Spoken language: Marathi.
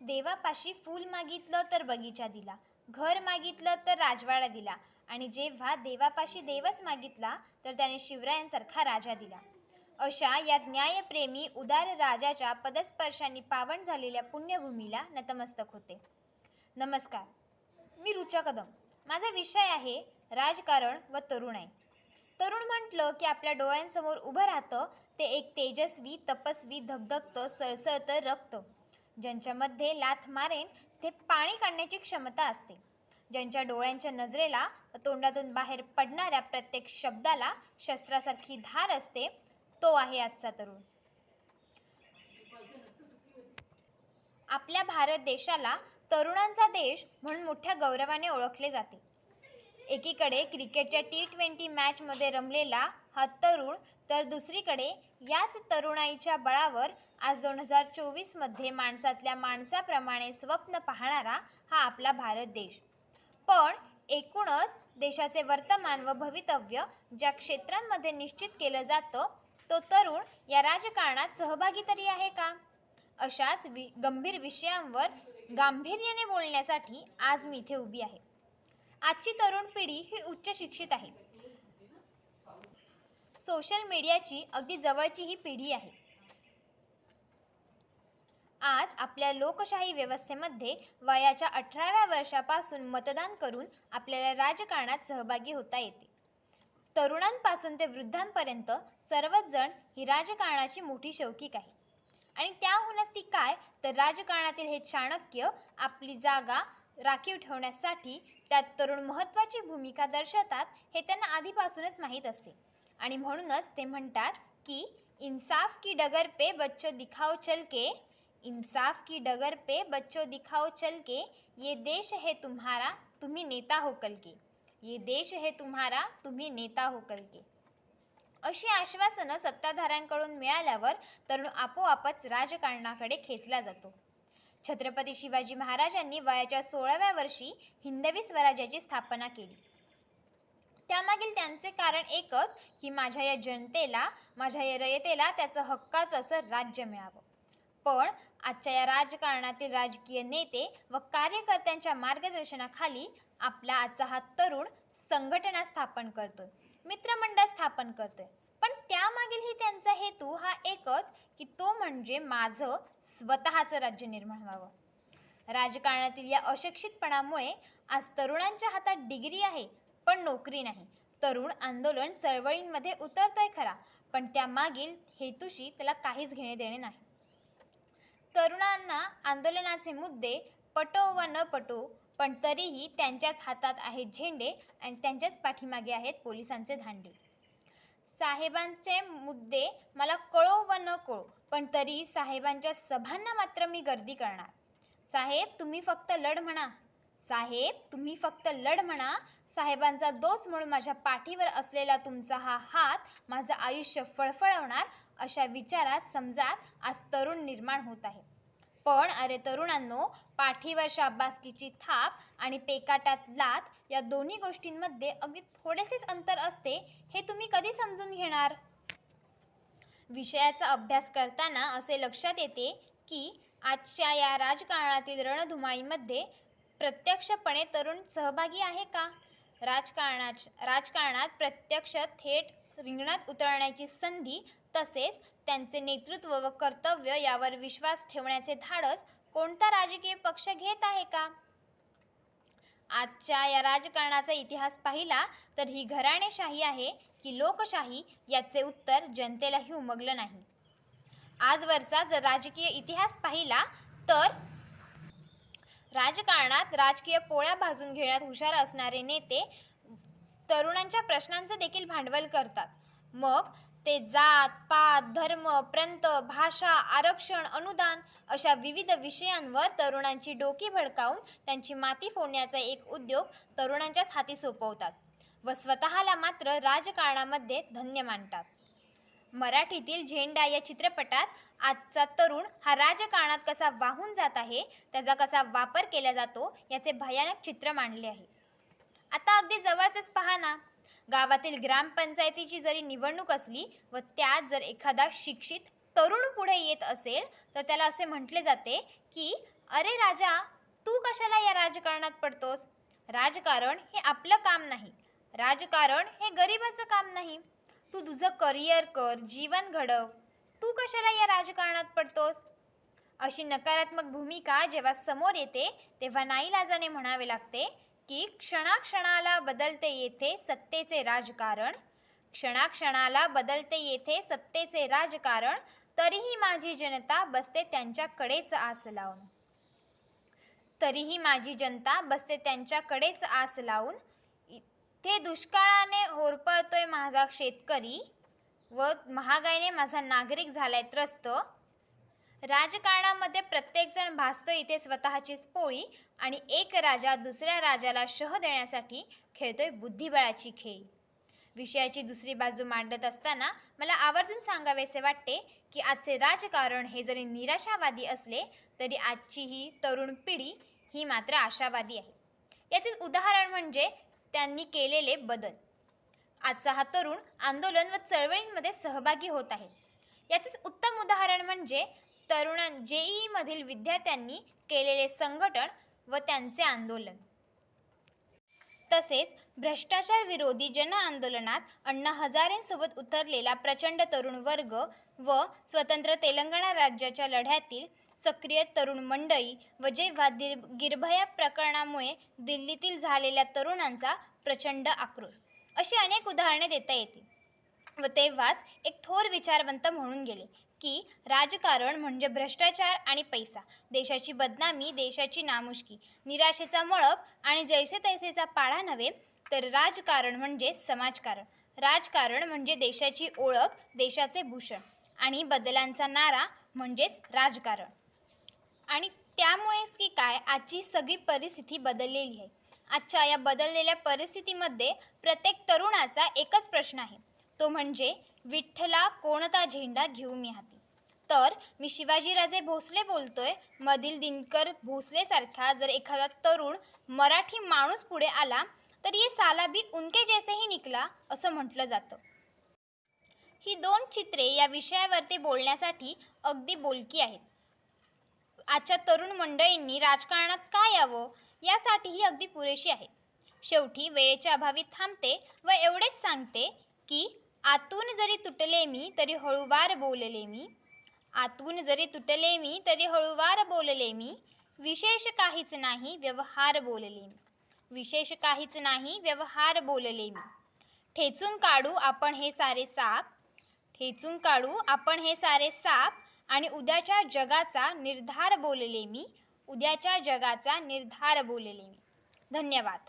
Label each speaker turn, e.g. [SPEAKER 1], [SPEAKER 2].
[SPEAKER 1] देवापाशी फूल मागितलं तर बगीचा दिला घर मागितलं तर राजवाडा दिला आणि जेव्हा देवापाशी देवच मागितला तर त्याने शिवरायांसारखा राजा दिला. अशा या न्यायप्रेमी उदार राजाच्या पदस्पर्शांनी पावन झालेल्या पुण्यभूमीला नतमस्तक होते. नमस्कार. मी रुचा कदम. माझा विषय आहे राजकारण व तरुणाई. तरुण म्हटलं की आपल्या डोळ्यांसमोर उभं राहतं ते एक तेजस्वी तपस्वी धगधगतं सळसळतं रक्त. ज्यांच्यामध्ये लाथ मारेन ते पाणी काढण्याची क्षमता असते. ज्यांच्या डोळ्यांच्या नजरेला तोंडातून बाहेर पडणाऱ्या प्रत्येक शब्दाला शस्त्रासारखी धार असते तो आहे आजचा तरुण. आपल्या भारत देशाला तरुणांचा देश म्हणून मोठ्या गौरवाने ओळखले जाते. एकीकडे क्रिकेटच्या टी ट्वेंटी मॅचमध्ये रमलेला हा तरुण तर दुसरीकडे याच तरुणाईच्या बळावर आज दोन हजार चोवीसमध्ये माणसातल्या माणसाप्रमाणे स्वप्न पाहणारा हा आपला भारत देश. पण एकूणच देशाचे वर्तमान व भवितव्य ज्या क्षेत्रांमध्ये निश्चित केलं जातं तो तरुण या राजकारणात सहभागी तरी आहे का? अशाच वि गंभीर विषयांवर गांभीर्याने बोलण्यासाठी आज मी इथे उभी आहे. आजची तरुण पिढी ही उच्च शिक्षित आहे. सोशल मीडियाची अगदी जवळची ही पिढी आहे. आज आपल्या लोकशाही व्यवस्थेमध्ये वयाच्या अठराव्या वर्षापासून मतदान करून आपल्याला राजकारणात सहभागी होता येते. तरुणांपासून ते वृद्धांपर्यंत सर्वच जण ही राजकारणाची मोठी शौकिक आहे आणि त्याहूनच ती काय? तर राजकारणातील हे चाणक्य आपली जागा राखीव ठेवण्यासाठी त्यात तरुण महत्त्वाची भूमिका दर्शवतात हे त्यांना आधीपासूनच माहीत असते आणि म्हणूनच ते म्हणतात की इन्साफ की डगर पे बच्चो दिखाओ चल के इंसाफ की डगर पे बच्चों दिखाओ चल के ये देश है तुम्हारा तुम्ही नेता हो कल के। ये देश है तुम्हारा तुम्ही नेता हो कल के। अशी आश्वासनं सत्ताधाऱ्यांकडून मिळाल्यावर तरुण आपोआपच राजकारणाकडे खेचला जातो. छत्रपती शिवाजी महाराजांनी वयाच्या सोळाव्या वर्षी हिंदवी स्वराज्याची स्थापना केली. त्यामागील त्यांचे कारण एकच की माझ्या या जनतेला माझ्या या रयतेला त्याचं हक्काचं असं राज्य मिळावं. पण आजच्या या राजकारणातील राजकीय नेते व कार्यकर्त्यांच्या मार्गदर्शनाखाली आपला आजचा हा तरुण संघटना स्थापन करतोय मित्रमंडळ स्थापन करतोय. पण त्यामागीलही त्यांचा हेतू हा एकच की तो म्हणजे माझं स्वतःचं राज्य निर्माण व्हावं. राजकारणातील या अशिक्षितपणामुळे आज तरुणांच्या हातात डिग्री आहे पण नोकरी नाही. तरुण आंदोलन चळवळींमध्ये उतरतोय खरा पण त्यामागील हेतूशी त्याला काहीच घेणे देणे नाही. तरुणांना आंदोलनाचे मुद्दे पटो व न पटो पण तरीही त्यांच्याच हातात आहेत झेंडे आणि त्यांच्याच पाठीमागे आहेत पोलिसांचे धांडे. साहेबांचे मुद्दे मला कळो व न कळो पण तरी साहेबांच्या सभांना मात्र मी गर्दी करणार. साहेब तुम्ही फक्त लढ म्हणा. साहेब तुम्ही फक्त लढ म्हणा. साहेबांचा दोष म्हणून माझ्या पाठीवर असलेला तुमचा हा हात माझं आयुष्य फळफळवणार अशा विचारात समजात आज तरुण निर्माण होत आहे. पण अरे तरुणांनो पाठीवर शाबासकीची थाप आणि पेकाटात लात या दोन्ही गोष्टींमध्ये अगदी थोडेसेच अंतर असते हे तुम्ही कधी समजून घेणार? विषयाचा अभ्यास करताना असे लक्षात येते की आजच्या या राजकारणातील रणधुमाळीमध्ये प्रत्यक्षपणे तरुण सहभागी आहे का? राजकारणाच राजकारणात प्रत्यक्ष थेट रिंगणात उतरण्याची संधी तसेच त्यांचे नेतृत्व व कर्तव्य यावर विश्वास ठेवण्याचे धाडस कोणता राजकीय पक्ष घेत आहे का? आजच्या या राजकारणाचा इतिहास पाहिला तर ही घराणेशाही आहे की लोकशाही याचे उत्तर जनतेलाही उमगलं नाही. आजवरचा जर राजकीय इतिहास पाहिला तर राजकारणात राजकीय पोळ्या भाजून घेण्यात हुशार असणारे नेते तरुणांच्या प्रश्नांचं देखील भांडवल करतात. मग ते जात पात धर्म प्रंत भाषा आरक्षण अनुदान अशा विविध विषयांवर तरुणांची डोकी भडकावून त्यांची माती फोडण्याचा एक उद्योग तरुणांच्याच हाती सोपवतात व स्वतःला मात्र राजकारणामध्ये धन्य मानतात. मराठीतील झेंडा या चित्रपटात आजचा तरुण हा राजकारणात कसा वाहून जात आहे त्याचा कसा वापर केला जातो याचे भयानक चित्र मांडले आहे. आता अगदी जवळचंच पहा ना. गावातील ग्रामपंचायतीची जरी निवडणूक असली व त्यात जर एखादा शिक्षित तरुण पुढे येत असेल तर त्याला असे म्हटले जाते की अरे राजा तू कशाला या राजकारणात पडतोस? राजकारण हे आपलं काम नाही. राजकारण हे गरिबाचं काम नाही. तू तुझं करिअर कर जीवन घडव. तू कशाला या राजकारणात पडतोस? अशी नकारात्मक भूमिका जेव्हा समोर येते तेव्हा नाईलाजाने म्हणावे लागते की क्षणाक्षणाला बदलते येथे सत्तेचे राजकारण. क्षणाक्षणाला बदलते येथे सत्तेचे राजकारण तरीही माझी जनता बसते त्यांच्याकडेच आस लावून. तरीही माझी जनता बसते त्यांच्याकडेच आस लावून ते दुष्काळाने होरपळतोय माझा शेतकरी व महागाईने माझा नागरिक झालाय त्रस्त. राजकारणामध्ये प्रत्येकजण भासतो इथे स्वतःचीच पोळी आणि एक राजा दुसऱ्या राजाला शह देण्यासाठी खेळतोय बुद्धिबळाची खेळ. विषयाची दुसरी बाजू मांडत असताना मला आवर्जून सांगावेसे वाटते की आजचे राजकारण हे जरी निराशावादी असले तरी आजची ही तरुण पिढी ही मात्र आशावादी आहे. याचे उदाहरण म्हणजे त्यांनी केलेले बदल. आजचा हा तरुण आंदोलन व चळवळींमध्ये सहभागी होत आहे. याचेच उत्तम उदाहरण म्हणजे तरुणां जेईई ईमधील विद्यार्थ्यांनी केलेले संघटन व त्यांचे आंदोलन. तसेच भ्रष्टाचार विरोधी जन आंदोलनात अण्णा हजारेंसोबत उतरलेला प्रचंड तरुण वर्ग व स्वतंत्र तेलंगणा राज्याच्या लढ्यातील सक्रिय तरुण मंडळी व जेव्हा दिर गिरभया प्रकरणामुळे दिल्लीतील झालेल्या तरुणांचा प्रचंड आक्रोश. अशी अनेक उदाहरणे देता येतील. व तेव्हाच एक थोर विचारवंत म्हणून गेले की राजकारण म्हणजे भ्रष्टाचार आणि पैसा. देशाची बदनामी देशाची नामुष्की निराशेचा मळप आणि जैसे तैसेचा पाळा नव्हे तर राजकारण म्हणजे समाजकारण. राजकारण म्हणजे देशाची ओळख देशाचे भूषण आणि बदलांचा नारा म्हणजेच राजकारण. आणि त्यामुळेच की काय आजची सगळी परिस्थिती बदललेली आहे. आजच्या या बदललेल्या परिस्थितीमध्ये प्रत्येक तरुणाचा एकच प्रश्न आहे. तो म्हणजे विठ्ठला कोणता झेंडा घेऊ मी हाती तर मी शिवाजीराजे भोसले बोलतोय. मधील दिनकर भोसलेसारखा जर एखादा तरुण मराठी माणूस पुढे आला तर ये साला भी उनके जैसे ही निकला असं म्हटलं जातं. ही दोन चित्रे या विषयावरती बोलण्यासाठी अगदी बोलकी आहेत. आजच्या तरुण मंडळींनी राजकारणात का यावं यासाठी ही अगदी पुरेशी आहे. शेवटी वेळेच्या अभावी थांबते व एवढेच सांगते की आतून जरी तुटले मी तरी हळूवार बोलले मी. आतून जरी तुटले मी तरी हळूवार बोलले मी. विशेष काहीच नाही व्यवहार बोलले मी. विशेष काहीच नाही व्यवहार बोलले मी. ठेचून काढू आपण हे सारे साप. ठेचून काढू आपण हे सारे साप. आणि उद्याच्या जगाचा निर्धार बोलले मी. उद्याच्या जगाचा निर्धार बोलले मी. धन्यवाद.